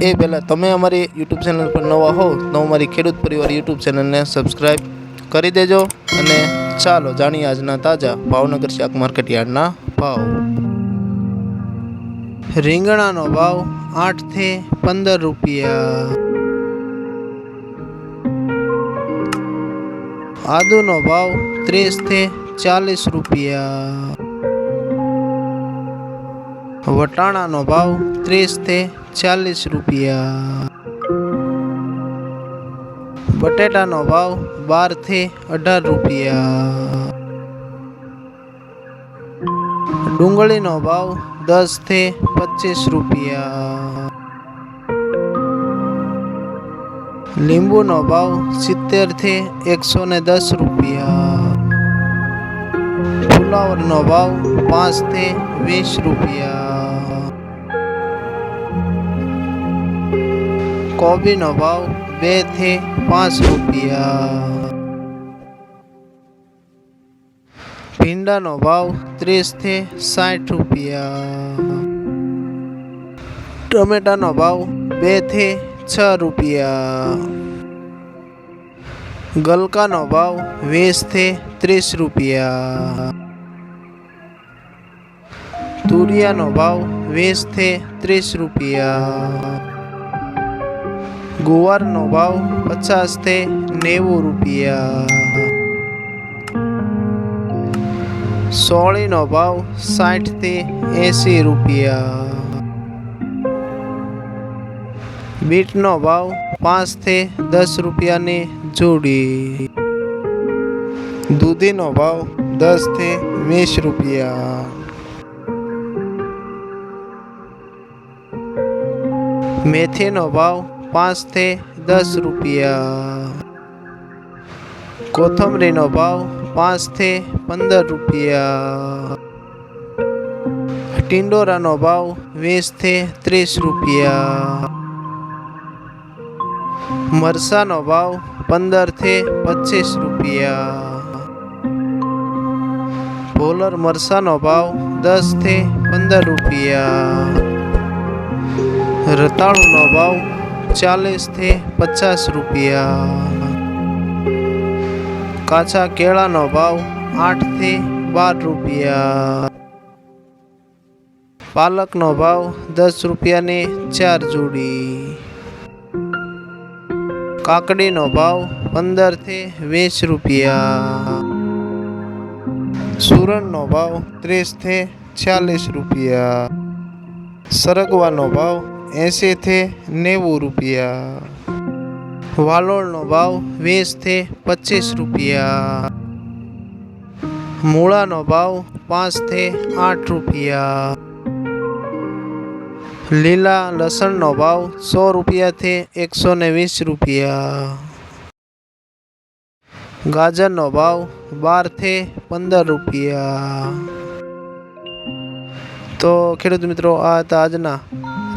એ પહેલાં તમે અમારી યુટ્યુબ ચેનલ પર નવા હો તો અમારી ખેડૂત પરિવાર યુટ્યુબ ચેનલને સબસ્ક્રાઈબ કરી દેજો અને ચાલો જાણીએ આજના તાજા ભાવનગર શાક માર્કેટ યાર્ડના ભાવ. રીંગણાનો ભાવ આઠથી પંદર રૂપિયા. આદુનો ભાવ ત્રીસથી ચાલીસ રૂપિયા. વટાણાનો ભાવ ત્રીસથી ચાલીસ રૂપિયા. બટેટાનો ભાવ બારથી અઢાર રૂપિયા. ડુંગળીનો ભાવ દસથી પચીસ રૂપિયા. લીંબુનો ભાવ સિત્તેરથી એકસો ને દસ રૂપિયા. ફુલાવરનો ભાવ પાંચથી વીસ રૂપિયા. કોબીનો ભાવ બેથી પાંચ રૂપિયા. ભીંડાનો ભાવ ત્રીસથી સાઠ રૂપિયા. ટમેટાનો ભાવ બેથી છ રૂપિયા. ગલકાનો ભાવ વીસથી ત્રીસ રૂપિયા. તુરિયાનો ભાવ વીસથી ત્રીસ રૂપિયા. ગુવારનો ભાવ પચાસથી નેવું રૂપિયા. સોળીનો ભાવ સાઠથી એંસી રૂપિયા. બીટનો ભાવ પાંચથી દસ રૂપિયાની જોડી. દૂધીનો ભાવ દસથી વીસ રૂપિયા. મેથીનો ભાવ પાંચથી દસ રૂપિયા. કોથમરીનો ભાવ પાંચથી પંદર રૂપિયા. ટિંડોરાનો ભાવ વીસથી ત્રીસ રૂપિયા. મરસાનો ભાવ પંદરથી પચીસ રૂપિયા. ભોલર મરસાનો ભાવ દસથી પંદર રૂપિયા. રતાળુનો ભાવ ચાલીસથી પચાસ રૂપિયા. કાચા કેળાનો ભાવ આઠથી બાર રૂપિયા. પાલકનો ભાવ દસ રૂપિયાની ચાર જોડી. કાકડીનો ભાવ પંદરથી વીસ રૂપિયા. સુરણનો ભાવ ત્રીસથી ચાલીસ રૂપિયા. સરગવાનો ભાવ એંશીથી નેવું રૂપિયા. વાલોળનો ભાવ વીસથી પચીસ રૂપિયા. મૂળાનો ભાવ પાંચથી આઠ રૂપિયા. લીલા લસણનો ભાવ સો રૂપિયાથી એકસો ને વીસ રૂપિયા. ગાજરનો ભાવ બારથી પંદર રૂપિયા. તો ખેડૂત મિત્રો, આ હતા આજના